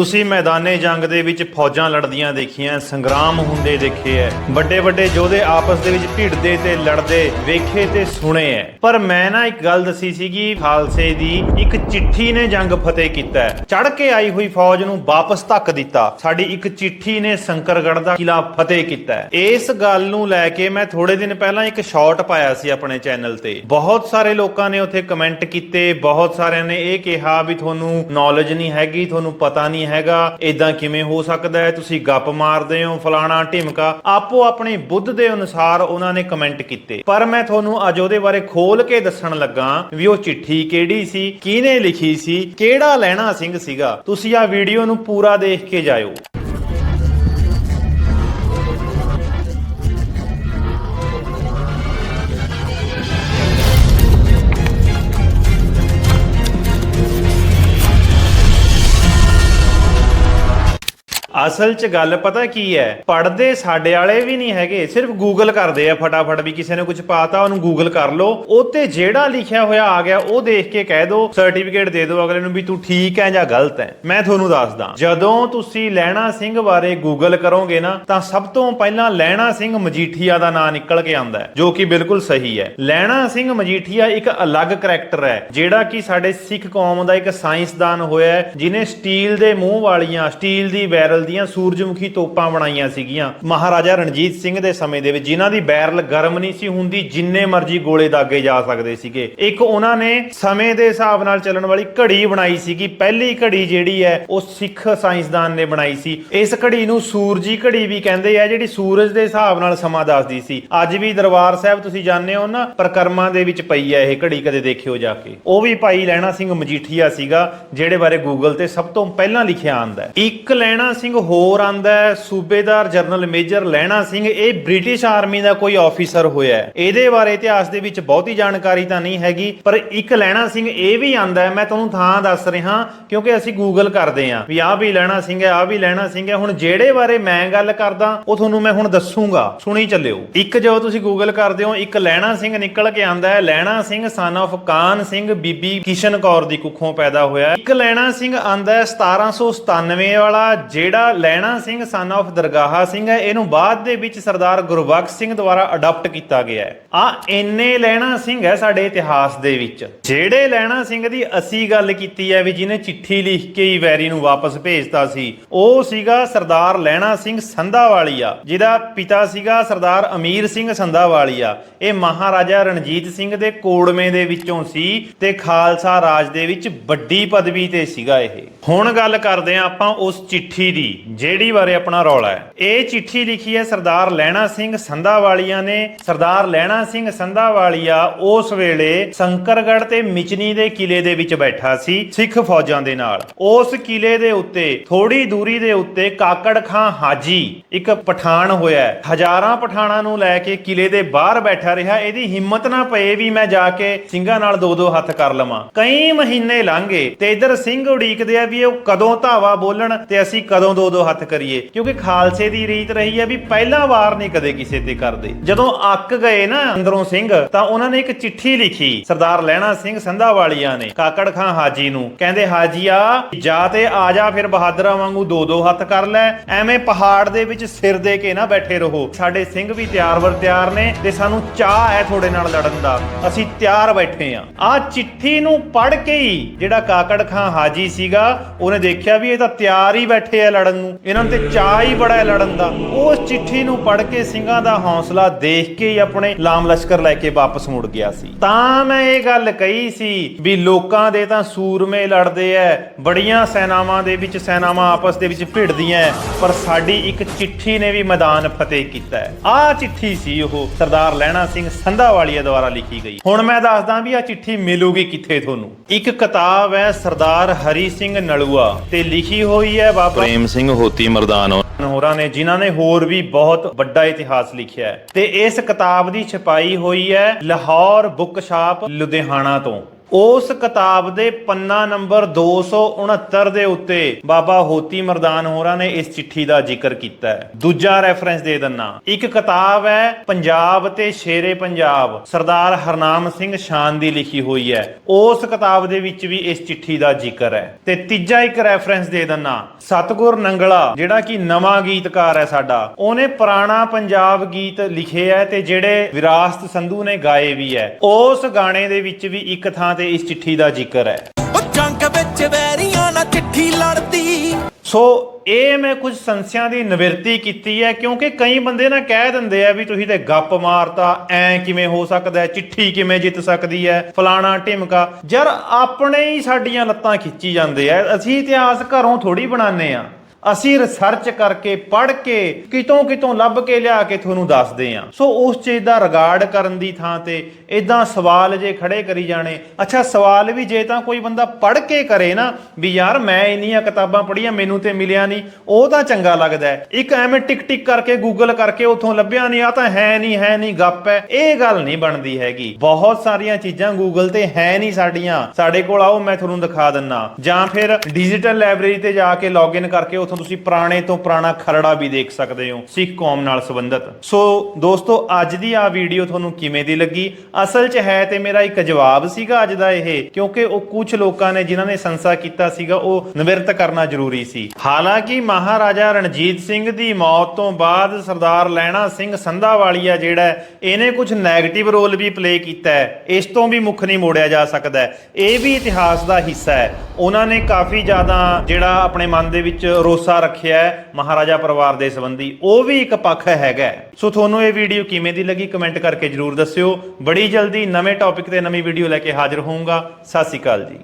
ਤੁਸੀਂ ਮੈਦਾਨੇ ਜੰਗ ਦੇ ਵਿੱਚ ਫੌਜਾਂ ਲੜਦੀਆਂ ਦੇਖੀਆਂ, ਸੰਗਰਾਮ ਹੁੰਦੇ ਦੇਖੇ ਐ। ਵੱਡੇ ਵੱਡੇ ਯੋਧੇ ਆਪਸ ਦੇ ਵਿੱਚ ਢਿੜਦੇ ਤੇ ਲੜਦੇ ਵੇਖੇ ਤੇ ਸੁਣੇ ਐ। ਪਰ ਮੈਂ ਨਾ ਇੱਕ ਗੱਲ ਦੱਸੀ ਸੀਗੀ, ਖਾਲਸੇ ਦੀ, ਇੱਕ ਚਿੱਠੀ ਨੇ ਜੰਗ ਫਤਿਹ ਕੀਤਾ ਚੜ ਕੇ ਆਈ ਹੋਈ ਫੌਜ ਨੂੰ ਵਾਪਸ ਧੱਕ ਦਿੱਤਾ। ਸਾਡੀ ਇੱਕ ਚਿੱਠੀ ਨੇ ਸ਼ੰਕਰਗੜ ਦਾ ਕਿਲਾ ਫਤਿਹ ਕੀਤਾ ਇਸ ਗੱਲ ਨੂੰ ਲੈ ਕੇ ਮੈਂ ਥੋੜੇ ਦਿਨ ਪਹਿਲਾਂ ਇੱਕ ਸ਼ਾਰਟ ਪਾਇਆ ਸੀ ਆਪਣੇ ਚੈਨਲ ਤੇ। ਬਹੁਤ ਸਾਰੇ ਲੋਕਾਂ ਨੇ ਉੱਥੇ ਕਮੈਂਟ ਕੀਤੇ, ਬਹੁਤ ਸਾਰਿਆਂ ਨੇ ਇਹ ਕਿਹਾ ਵੀ ਤੁਹਾਨੂੰ ਨੌਲੇਜ ਨਹੀਂ ਹੈਗੀ, ਤੁਹਾਨੂੰ ਪਤਾ ਨਹੀਂ ਹੈਗਾ ਇਦਾਂ ਕਿਵੇਂ ਹੋ ਸਕਦਾ ਹੈ? ਤੁਸੀਂ ਗੱਪ ਮਾਰਦੇ ਹੋ, ਫਲਾਣਾ ਢਿਮਕਾ। ਆਪੋ ਆਪਣੇ ਬੁੱਧ ਦੇ ਅਨੁਸਾਰ ਉਹਨਾਂ ਨੇ ਕਮੈਂਟ ਕੀਤੇ। ਪਰ ਮੈਂ ਤੁਹਾਨੂੰ ਅੱਜ ਉਹਦੇ ਬਾਰੇ ਖੋਲ ਕੇ ਦੱਸਣ ਲੱਗਾ ਵੀ ਉਹ ਚਿੱਠੀ ਕਿਹੜੀ ਸੀ, ਕਿਹਨੇ ਲਿਖੀ ਸੀ, ਕਿਹੜਾ ਲੈਣਾ ਸਿੰਘ ਸੀਗਾ। ਤੁਸੀਂ ਆ ਵੀਡੀਓ ਨੂੰ ਪੂਰਾ ਦੇਖ ਕੇ ਜਾਇਓ। ਅਸਲ 'ਚ ਗੱਲ ਪਤਾ ਕੀ ਹੈ? ਪੜਦੇ ਸਾਡੇ ਵਾਲੇ ਵੀ ਨਹੀਂ ਹੈਗੇ। ਸਿਰਫ ਗੂਗਲ ਕਰਦੇ ਆ ਫਟਾਫਟ ਵੀ ਕਿਸੇ ਨੇ ਕੁਝ ਪਾਤਾ, ਉਹਨੂੰ ਗੂਗਲ ਕਰ ਲਓ। ਉਹ ਜਿਹੜਾ ਲਿਖਿਆ ਹੋਇਆ ਆ ਗਿਆ, ਉਹ ਦੇਖ ਕੇ ਕਹਿ ਦਿਓ ਸਰਟੀਫਿਕੇਟ ਦੇ ਦਿਓ ਅਗਲੇ ਨੂੰ ਵੀ ਤੂੰ ਠੀਕ ਹੈ ਜਾਂ ਗਲਤ ਹੈ। ਮੈਂ ਤੁਹਾਨੂੰ ਦੱਸਦਾ, ਜਦੋਂ ਤੁਸੀਂ ਲੈਣਾ ਸਿੰਘ ਬਾਰੇ ਗੂਗਲ ਕਰੋਗੇ ਨਾ, ਤਾਂ ਸਭ ਤੋਂ ਪਹਿਲਾਂ ਲੈਣਾ ਸਿੰਘ ਮਜੀਠੀਆ ਦਾ ਨਾਂ ਨਿਕਲ ਕੇ ਆਉਂਦਾ ਹੈ, ਜੋ ਕਿ ਬਿਲਕੁਲ ਸਹੀ ਹੈ। ਲੈਣਾ ਸਿੰਘ ਮਜੀਠੀਆ ਇੱਕ ਅਲੱਗ ਕਰੈਕਟਰ ਹੈ, ਜਿਹੜਾ ਕਿ ਸਾਡੇ ਸਿੱਖ ਕੌਮ ਦਾ ਇੱਕ ਸਾਇੰਸਦਾਨ ਹੋਇਆ ਹੈ ਜਿਨੇ ਸਟੀਲ ਦੇ ਮੂੰਹ ਵਾਲੀਆਂ ਸਟੀਲ ਦੀ ਬੈਰਲ ਦੀਆਂ ਸੂਰਜਮੁਖੀ ਤੋਪਾਂ ਬਣਾਈਆਂ ਸੀਗੀਆਂ। ਮਹਾਰਾਜਾ ਰਣਜੀਤ ਸਿੰਘ ਦੇ ਸਮੇਂ ਦੇ ਵਿੱਚ ਜਿਨ੍ਹਾਂ ਦੀ ਬੈਰਲ ਗਰਮ ਨਹੀਂ ਸੀ ਹੁੰਦੀ, ਜਿੰਨੇ ਮਰਜ਼ੀ ਗੋਲੇ ਦਾਗੇ ਜਾ ਸਕਦੇ ਸੀਗੇ। ਇੱਕ ਉਹਨਾਂ ਨੇ ਸਮੇਂ ਦੇ ਹਿਸਾਬ ਨਾਲ ਚੱਲਣ ਵਾਲੀ ਘੜੀ ਬਣਾਈ ਸੀਗੀ। ਪਹਿਲੀ ਘੜੀ ਜਿਹੜੀ ਹੈ, ਉਹ ਸਿੱਖ ਸਾਇੰਸਦਾਨ ਨੇ ਬਣਾਈ ਸੀ। ਇਸ ਘੜੀ ਨੂੰ ਸੂਰਜੀ ਘੜੀ ਵੀ ਕਹਿੰਦੇ ਆ, ਜਿਹੜੀ ਸੂਰਜ ਦੇ ਹਿਸਾਬ ਨਾਲ ਸਮਾਂ ਦੱਸਦੀ ਸੀ। ਅੱਜ ਵੀ ਦਰਬਾਰ ਸਾਹਿਬ ਤੁਸੀਂ ਜਾਣਦੇ ਹੋ ਨਾ, ਪ੍ਰਕਰਮਾਂ ਦੇ ਵਿੱਚ ਪਈ ਹੈ ਇਹ ਘੜੀ, ਕਦੇ ਦੇਖਿਓ ਜਾ ਕੇ। ਉਹ ਵੀ ਭਾਈ ਲੈਣਾ ਸਿੰਘ ਮਜੀਠੀਆ ਸੀਗਾ, ਜਿਹੜੇ ਬਾਰੇ ਗੂਗਲ ਤੇ ਸਭ ਤੋਂ ਪਹਿਲਾਂ ਲਿਖਿਆ ਆਂਦਾ ਹੈ। ਇੱਕ ਲੈਣਾ ਸਿੰਘ ਹੋਰ ਆਂਦਾ ਸੂਬੇਦਾਰ ਜਨਰਲ ਮੇਜਰ ਲੈਣਾ ਸਿੰਘ, ਇਹ ਬ੍ਰਿਟਿਸ਼ ਆਰਮੀ ਦਾ ਕੋਈ ਆਫੀਸਰ ਹੋਇਆ ਇਹਦੇ ਬਾਰੇ ਇਤਿਹਾਸ ਦੇ ਵਿੱਚ ਬਹੁਤੀ ਜਾਣਕਾਰੀ ਤਾਂ ਨਹੀਂ ਹੈਗੀ, ਪਰ ਇੱਕ ਲੈਣਾ ਸਿੰਘ ਇਹ ਵੀ ਆਂਦਾ ਮੈਂ ਤੁਹਾਨੂੰ ਥਾਂ ਦੱਸ ਰਿਹਾ, ਕਿਉਂਕਿ ਅਸੀਂ ਗੂਗਲ ਕਰਦੇ ਆਂ ਵੀ ਆਹ ਵੀ ਲੈਣਾ ਸਿੰਘ ਹੈ, ਆਹ ਵੀ ਲੈਣਾ ਸਿੰਘ ਹੈ। ਹੁਣ ਜਿਹੜੇ ਬਾਰੇ ਮੈਂ ਗੱਲ ਕਰਦਾ, ਉਹ ਤੁਹਾਨੂੰ ਮੈਂ ਹੁਣ ਦੱਸੂਗਾ। ਸੁਣੀ ਚੱਲਿਓ। ਇੱਕ ਜੋ ਤੁਸੀਂ ਗੂਗਲ ਕਰਦੇ ਹੋ, ਇੱਕ ਲੈਣਾ ਸਿੰਘ ਨਿਕਲ ਕੇ ਆਂਦਾ ਹੈ ਲੈਣਾ ਸਿੰਘ ਸਨ ਆਫ ਕਾਨ ਸਿੰਘ, ਬੀਬੀ ਕਿਸ਼ਨ ਕੌਰ ਦੀ ਕੁੱਖੋਂ ਪੈਦਾ ਹੋਇਆ ਇੱਕ ਲੈਣਾ ਸਿੰਘ ਆਂਦਾ ਹੈ 1797 ਵਾਲਾ, ਜਿਹੜਾ ਲੈਣਾ ਸਿੰਘ ਸਨ of ਦਰਗਾਹਾ ਸਿੰਘ ਹੈ। ਇਹਨੂੰ ਬਾਅਦ ਦੇ ਵਿੱਚ ਸਰਦਾਰ ਗੁਰਬਖਸ਼ ਸਿੰਘ ਦੁਆਰਾ ਅਡਾਪਟ ਕੀਤਾ ਗਿਆ ਹੈ। ਆ ਇੰਨੇ ਲੈਣਾ ਸਿੰਘ ਹੈ ਸਾਡੇ ਇਤਿਹਾਸ ਦੇ ਵਿੱਚ। ਜਿਹੜੇ ਲੈਣਾ ਸਿੰਘ ਦੀ ਅਸੀਂ ਗੱਲ ਕੀਤੀ ਹੈ ਵੀ ਜਿਹਨੇ ਚਿੱਠੀ ਲਿਖ ਕੇ ਹੀ ਵੈਰੀ ਨੂੰ ਵਾਪਸ ਭੇਜਤਾ ਸੀ, ਉਹ ਸੀਗਾ ਸਰਦਾਰ ਲੈਣਾ ਸਿੰਘ ਸੰਧਾਵਾਲੀਆ, ਜਿਹਦਾ ਪਿਤਾ ਸੀਗਾ ਸਰਦਾਰ ਅਮੀਰ ਸਿੰਘ ਸੰਧਾਵਾਲੀਆ। ਇਹ ਮਹਾਰਾਜਾ ਰਣਜੀਤ ਸਿੰਘ ਦੇ ਕੋੜਵੇਂ ਦੇ ਵਿੱਚੋਂ ਸੀ ਤੇ ਖਾਲਸਾ ਰਾਜ ਦੇ ਵਿੱਚ ਵੱਡੀ ਪਦਵੀ ਤੇ ਸੀਗਾ ਇਹ। ਹੁਣ ਗੱਲ ਕਰਦੇ ਹਾਂ ਆਪਾਂ ਉਸ ਚਿੱਠੀ ਦੀ। ਜਿਹੜੀ ਬਾਰੇ ਆਪਣਾ ਰੌਲਾ ਹੈ। ਇਹ ਚਿੱਠੀ ਲਿਖੀ ਹੈ ਸਰਦਾਰ ਲੈਣਾ ਸਿੰਘ ਸੰਧਾਵਾਲੀਆ ਨੇ। ਸਰਦਾਰ ਲੈਣਾ ਸਿੰਘ ਸੰਧਾਵਾਲੀਆ ਉਸ ਵੇਲੇ ਸ਼ੰਕਰਗੜ੍ਹ ਤੇ ਮਿਚਨੀ ਦੇ ਕਿਲੇ ਦੇ ਵਿੱਚ ਬੈਠਾ ਸੀ, ਸਿੱਖ ਫੌਜਾਂ ਦੇ ਨਾਲ। ਉਸ ਕਿਲੇ ਦੇ ਉੱਤੇ ਥੋੜੀ ਦੂਰੀ ਦੇ ਉੱਤੇ ਕਾਕੜ ਖਾਂ ਹਾਜੀ, ਇੱਕ ਪਠਾਨ ਹੋਇਆ ਹਜ਼ਾਰਾਂ ਪਠਾਨਾਂ ਨੂੰ ਲੈ ਕੇ ਕਿਲੇ ਦੇ ਬਾਹਰ ਬੈਠਾ ਰਿਹਾ। ਇਹਦੀ ਹਿੰਮਤ ਨਾ ਪਏ ਵੀ ਮੈਂ ਜਾ ਕੇ ਸਿੰਘਾਂ ਨਾਲ ਦੋ ਦੋ ਹੱਥ ਕਰ ਲਵਾਂ। ਕਈ ਮਹੀਨੇ ਲੰਘੇ ਤੇ ਇਧਰ ਸਿੰਘ ਉਡੀਕਦੇ ਆ ਵੀ ਉਹ ਕਦੋਂ ਧਾਵਾ ਬੋਲਣ ਤੇ ਅਸੀਂ ਕਦੋਂ ਦੋ ਦੋ ਹੱਥ ਕਰੀਏ। ਕਿਉਂਕਿ ਖਾਲਸੇ ਦੀ ਰੀਤ ਰਹੀ ਹੈ ਵੀ ਪਹਿਲਾ ਵਾਰ ਨਹੀਂ ਕਦੇ ਕਿਸੇ ਤੇ ਕਰਦੇ। ਜਦੋਂ ਅੱਕ ਗਏ ਨਾ ਅੰਦਰੋਂ ਸਿੰਘ, ਤਾਂ ਉਹਨਾਂ ਨੇ ਇੱਕ ਚਿੱਠੀ ਲਿਖੀ, ਸਰਦਾਰ ਲੈਣਾ ਸਿੰਘ ਸੰਧਾਵਾਲੀਆ ਨੇ, ਕਾਕੜ ਖਾਂ ਹਾਜੀ ਨੂੰ। ਕਹਿੰਦੇ, ਹਾਜੀਆ, ਜਾ ਤੇ ਆ ਜਾ, ਫਿਰ ਬਹਾਦਰਾਂ ਵਾਂਗੂ ਦੋ ਦੋ ਹੱਥ ਕਰ ਲੈ। ਐਵੇਂ ਪਹਾੜ ਦੇ ਵਿੱਚ ਸਿਰ ਦੇ ਕੇ ਨਾ ਬੈਠੇ ਰਹੋ। ਸਾਡੇ ਸਿੰਘ ਵੀ ਤਿਆਰ ਵਰ ਤਿਆਰ ਨੇ ਤੇ ਸਾਨੂੰ ਚਾਹ ਹੈ ਤੁਹਾਡੇ ਨਾਲ ਲੜਨ ਦਾ। ਅਸੀਂ ਤਿਆਰ ਬੈਠੇ ਆ। ਆ ਚਿੱਠੀ ਨੂੰ ਪੜ੍ਹ ਕੇ ਹੀ ਜਿਹੜਾ ਕਾਕੜ ਖਾਂ ਹਾਜੀ ਸੀਗਾ, ਉਹਨੇ ਦੇਖਿਆ ਵੀ ਇਹ ਤਾਂ ਤਿਆਰ ਹੀ ਬੈਠੇ ਆ ਲੜਨ ਨੂੰ, ਇਹਨਾਂ ਨੂੰ ਤੇ ਚਾਹ ਹੀ ਬੜਾ ਹੈ ਲੜਨ ਦਾ। ਉਸ ਚਿੱਠੀ ਨੂੰ ਪੜ੍ਹ ਕੇ ਸਿੰਘਾਂ ਦਾ ਹੌਸਲਾ ਦੇਖ ਕੇ ਹੀ ਆਪਣੇ ਲਾਮ ਲਸ਼ਕਰ ਲੈ ਕੇ ਵਾਪਸ ਮੁੜ ਗਿਆ ਸੀ। ਤਾਂ ਮੈਂ ਇਹ ਗੱਲ ਕਹੀ ਸੀ ਵੀ ਲੋਕਾਂ ਦੇ ਤਾਂ ਸੂਰਮੇ ਲੜਦੇ ਐ, ਬੜੀਆਂ ਸੈਨਾਵਾਂ ਦੇ ਵਿੱਚ ਸੈਨਾਵਾਂ ਆਪਸ ਦੇ ਵਿੱਚ ਭਿੜਦੀਆਂ ਪਰ ਸਾਡੀ ਇੱਕ ਚਿੱਠੀ ਨੇ ਵੀ ਮੈਦਾਨ ਫਤਿਹ ਕੀਤਾ ਹੈ ਆਹ ਚਿੱਠੀ ਸੀ ਉਹ ਸਰਦਾਰ ਲਹਿਣਾ ਸਿੰਘ ਸੰਧਾਵਾਲੀਆ ਦੁਆਰਾ ਲਿਖੀ ਗਈ। ਹੁਣ ਮੈਂ ਦੱਸਦਾ ਵੀ ਆਹ ਚਿੱਠੀ ਮਿਲੂਗੀ ਕਿੱਥੇ ਤੁਹਾਨੂੰ। ਇੱਕ ਕਿਤਾਬ ਹੈ ਸਰਦਾਰ ਹਰੀ ਸਿੰਘ ਨਲੂਆ ਤੇ ਲਿਖੀ ਹੋਈ ਹੈ ਬਾਬਾ ਪ੍ਰੇਮ ਸਿੰਘ ਹੋਤੀ ਮਰਦਾਨ। ਹੋਰਾਂ ਨੇ, ਜਿਨ੍ਹਾਂ ਨੇ ਹੋਰ ਵੀ ਬਹੁਤ ਵੱਡਾ ਇਤਿਹਾਸ ਲਿਖਿਆ ਹੈ। ਤੇ ਇਸ ਕਿਤਾਬ ਦੀ ਛਪਾਈ ਹੋਈ ਹੈ ਲਾਹੌਰ ਬੁੱਕ ਸ਼ਾਪ ਲੁਧਿਆਣਾ ਤੋਂ। ਉਸ ਕਿਤਾਬ ਦੇ ਪੰਨਾ ਨੰਬਰ 269 ਦੇ ਉੱਤੇ ਬਾਬਾ ਹੋਤੀ ਮਰਦਾਨ ਹੋਰਾਂ ਨੇ ਇਸ ਚਿੱਠੀ ਦਾ ਜ਼ਿਕਰ ਕੀਤਾ ਹੈ। ਦੂਜਾ ਰੈਫਰੈਂਸ ਦੇ ਦਿੰਨਾ ਇੱਕ ਕਿਤਾਬ ਹੈ ਪੰਜਾਬ ਤੇ ਸ਼ੇਰੇ ਪੰਜਾਬ। ਸਰਦਾਰ ਹਰਨਾਮ ਸਿੰਘ ਸ਼ਾਨ ਦੀ ਲਿਖੀ ਹੋਈ ਹੈ। ਉਸ ਕਿਤਾਬ ਦੇ ਵਿੱਚ ਵੀ ਇਸ ਚਿੱਠੀ ਦਾ ਜ਼ਿਕਰ ਹੈ। ਤੇ ਤੀਜਾ ਇੱਕ ਰੈਫਰੈਂਸ ਦੇ ਦਿੰਨਾ ਸਤਗੁਰ ਨੰਗਲਾ, ਜਿਹੜਾ ਕਿ ਨਵਾਂ ਗੀਤਕਾਰ ਹੈ ਸਾਡਾ, ਉਹਨੇ ਪੁਰਾਣਾ ਪੰਜਾਬ ਗੀਤ ਲਿਖੇ ਹੈ ਤੇ ਜਿਹੜੇ ਵਿਰਾਸਤ ਸੰਧੂ ਨੇ ਗਾਏ ਵੀ ਹੈ। ਉਸ ਗਾਣੇ ਦੇ ਵਿੱਚ ਵੀ ਇੱਕ ਥਾਂ ਤੇ ਇਸ ਚਿੱਠੀ ਦਾ ਜ਼ਿਕਰ ਹੈ। ਉਹ ਜੰਗ ਵਿੱਚ ਵੈਰੀਆਂ ਨਾਲ ਚਿੱਠੀ ਲੜਦੀ। ਸੋ ਇਹ ਮੈਂ ਕੁਝ ਸੰਸਿਆਂ ਦੀ ਨਿਵਰਤੀ ਕੀਤੀ ਹੈ ਕਿਉਂਕਿ ਕਈ ਬੰਦੇ ਨਾ ਕਹਿ ਦਿੰਦੇ ਆ ਵੀ ਤੁਸੀਂ ਤੇ ਗੱਪ ਮਾਰਤਾ ਐ ਕਿਵੇਂ ਹੋ ਸਕਦਾ ਚਿੱਠੀ ਕਿਵੇਂ ਜਿੱਤ ਸਕਦੀ ਹੈ ਫਲਾਣਾ ਢਿਮਕਾ। ਯਾਰ ਆਪਣੇ ਹੀ ਸਾਡੀਆਂ ਲੱਤਾਂ ਖਿੱਚੀ ਜਾਂਦੇ ਆ ਅਸੀਂ ਇਤਿਹਾਸ ਘਰੋਂ ਥੋੜੀ ਬਣਾਉਂਦੇ ਆ। ਅਸੀਂ ਰਿਸਰਚ ਕਰਕੇ, ਪੜ੍ਹ ਕੇ, ਕਿਤੋਂ ਕਿਤੋਂ ਲੱਭ ਕੇ ਲਿਆ ਕੇ ਤੁਹਾਨੂੰ ਦੱਸਦੇ ਆ ਸੋ ਉਸ ਚੀਜ਼ ਦਾ ਰਿਗਾਰਡ ਕਰਨ ਦੀ ਥਾਂ ਤੇ ਇਦਾਂ ਸਵਾਲ ਜੇ ਖੜੇ ਕਰੀ ਜਾਣੇ, ਅੱਛਾ ਸਵਾਲ ਵੀ ਜੇ ਤਾਂ ਕੋਈ ਬੰਦਾ ਪੜ੍ਹ ਕੇ ਕਰੇ ਨਾ, ਵੀ ਯਾਰ ਮੈਂ ਇੰਨੀਆਂ ਕਿਤਾਬਾਂ ਪੜ੍ਹੀਆਂ, ਮੈਨੂੰ ਤੇ ਮਿਲਿਆ ਨਹੀਂ, ਉਹ ਤਾਂ ਚੰਗਾ ਲੱਗਦਾ ਇੱਕ ਐਵੇਂ ਟਿਕ ਟਿਕ ਕਰਕੇ ਗੂਗਲ ਕਰਕੇ ਉੱਥੋਂ ਲੱਭਿਆ ਨਹੀਂ ਆ ਤਾਂ ਹੈ ਨਹੀਂ ਹੈ ਨਹੀਂ, ਗੱਪ ਹੈ। ਇਹ ਗੱਲ ਨਹੀਂ ਬਣਦੀ ਹੈਗੀ। ਬਹੁਤ ਸਾਰੀਆਂ ਚੀਜ਼ਾਂ ਗੂਗਲ ਤੇ ਹੈ ਨਹੀਂ ਸਾਡੀਆਂ। ਸਾਡੇ ਕੋਲ ਆਓ, ਮੈਂ ਤੁਹਾਨੂੰ ਦਿਖਾ ਦਿੰਨਾ। ਜਾਂ ਫਿਰ ਡਿਜੀਟਲ ਲਾਇਬ੍ਰੇਰੀ ਤੇ ਜਾ ਕੇ ਲੌਗਇਨ ਕਰਕੇ ਉੱਥੋਂ ਤੁਸੀਂ ਪੁਰਾਣੇ ਤੋਂ ਪੁਰਾਣਾ ਖਰੜਾ ਵੀ ਦੇਖ ਸਕਦੇ ਹੋ, ਸਿੱਖ ਕੌਮ ਨਾਲ ਸੰਬੰਧਿਤ। ਸੋ ਦੋਸਤੋ, ਅੱਜ ਦੀ ਆ ਵੀਡੀਓ ਤੁਹਾਨੂੰ ਕਿਵੇਂ ਦੀ ਲੱਗੀ? ਅਸਲ 'ਚ ਹੈ ਤੇ ਮੇਰਾ ਇੱਕ ਜਵਾਬ ਸੀਗਾ ਅੱਜ ਦਾ ਇਹ, ਕਿਉਂਕਿ ਉਹ ਕੁਝ ਲੋਕਾਂ ਨੇ ਜਿਨ੍ਹਾਂ ਨੇ ਸੰਸਾ ਕੀਤਾ ਸੀਗਾ, ਉਹ ਨਿਵਰਤ ਕਰਨਾ ਜ਼ਰੂਰੀ ਸੀ। ਹਾਲਾਂਕਿ ਮਹਾਰਾਜਾ ਰਣਜੀਤ ਸਿੰਘ ਦੀ ਮੌਤ ਤੋਂ ਬਾਅਦ ਸਰਦਾਰ ਲੈਣਾ ਸਿੰਘ ਸੰਧਾਵਾਲੀਆ ਜਿਹੜਾ ਇਹਨੇ ਕੁਝ ਨੈਗੇਟਿਵ ਰੋਲ ਵੀ ਪਲੇ ਕੀਤਾ ਹੈ। ਇਸ ਤੋਂ ਵੀ ਮੁੱਖ ਨਹੀਂ ਮੋੜਿਆ ਜਾ ਸਕਦਾ ਇਹ ਵੀ ਇਤਿਹਾਸ ਦਾ ਹਿੱਸਾ ਹੈ। ਉਹਨਾਂ ਨੇ ਕਾਫੀ ਜ਼ਿਆਦਾ ਜਿਹੜਾ ਆਪਣੇ ਮਨ ਦੇ ਵਿੱਚ ਰੋਸ ਰੱਖਿਆ ਮਹਾਰਾਜਾ ਪਰਿਵਾਰ ਦੇ ਸੰਬੰਧੀ। ਉਹ ਵੀ ਇੱਕ ਪੱਖ ਹੈਗਾ ਸੋ ਤੁਹਾਨੂੰ ਇਹ ਵੀਡੀਓ ਕਿਵੇਂ ਦੀ ਲੱਗੀ ਕਮੈਂਟ ਕਰਕੇ ਜਰੂਰ ਦੱਸਿਓ। ਬੜੀ ਜਲਦੀ ਨਵੇਂ ਟੌਪਿਕ ਤੇ ਨਵੀਂ ਵੀਡੀਓ ਲੈ ਕੇ ਹਾਜ਼ਰ ਹੋਊਂਗਾ। ਸਤਿ ਸ਼੍ਰੀ ਅਕਾਲ ਜੀ।